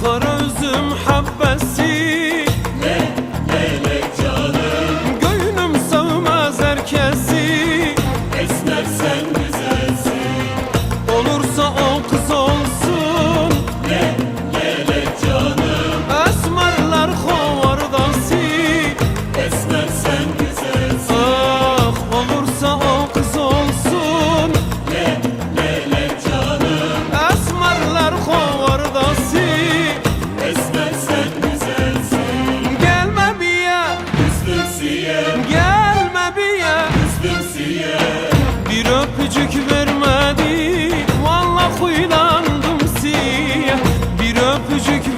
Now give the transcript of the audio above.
kara üzüm habbesi. Leylek canım. Gönlüm sığmaz herkesi. Esmer sen güzelsin. Olursa o kız o sinsiye Bir öpücük vermedi Valla huylandım siye. Bir öpücük